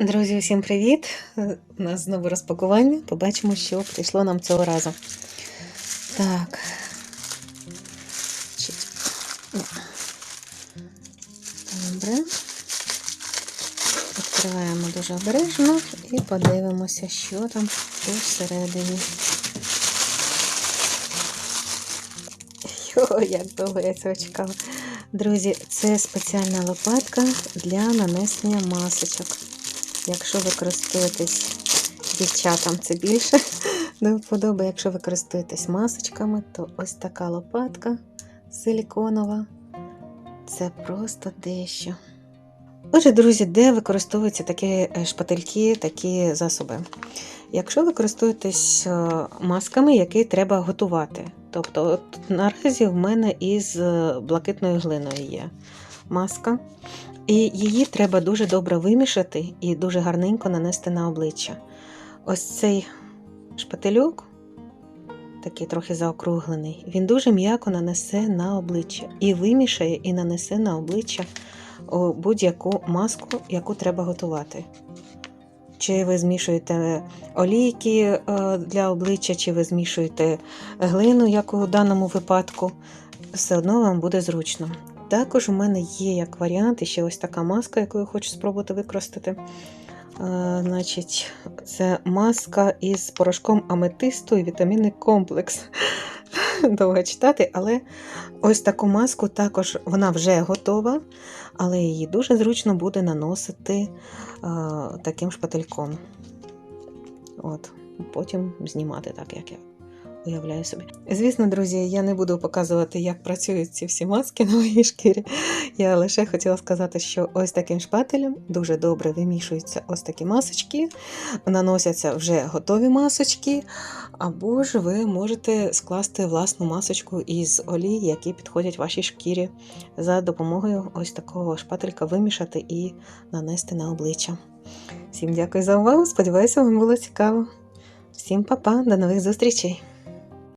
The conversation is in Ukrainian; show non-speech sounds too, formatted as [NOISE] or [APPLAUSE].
Друзі, всім привіт! У нас знову розпакування. Побачимо, що прийшло нам цього разу. Так. Добре. Відкриваємо дуже обережно і подивимося, що там тут всередині. Йо, як довго я цього чекала. Друзі, це спеціальна лопатка для нанесення масочок. Якщо ви користуєтесь дівчатам, це більше [LAUGHS] до вподоби. Якщо ви користуєтесь масочками, то ось така лопатка силіконова. Це просто дещо. Отже, друзі, де використовуються такі е, шпательки, такі засоби? Якщо ви користуєтесь е, масками, які треба готувати. Тобто, от наразі в мене із е, блакитною глиною є маска. І її треба дуже добре вимішати і дуже гарненько нанести на обличчя. Ось цей шпательок, такий трохи заокруглений, він дуже м'яко нанесе на обличчя і вимішає, і нанесе на обличчя будь-яку маску, яку треба готувати. Чи ви змішуєте олійки е, для обличчя, чи ви змішуєте глину, як у даному випадку, все одно вам буде зручно. Також у мене є як варіант ще ось така маска, яку я хочу спробувати використати. Значить, Це маска із порошком аметисту і вітамінний комплекс. [LAUGHS] Довго читати, але ось таку маску також вона вже готова, але її дуже зручно буде наносити е, таким шпательком. От, Потім знімати так, як я уявляю собі. Звісно, друзі, я не буду показувати, як працюють ці всі маски на моїй шкірі. Я лише хотіла сказати, що ось таким шпателем дуже добре вимішуються ось такі масочки, наносяться вже готові масочки, або ж ви можете скласти власну масочку із олій, які підходять вашій шкірі, за допомогою ось такого шпателька вимішати і нанести на обличчя. Всім дякую за увагу! Сподіваюся, вам було цікаво. Всім па-па, до нових зустрічей!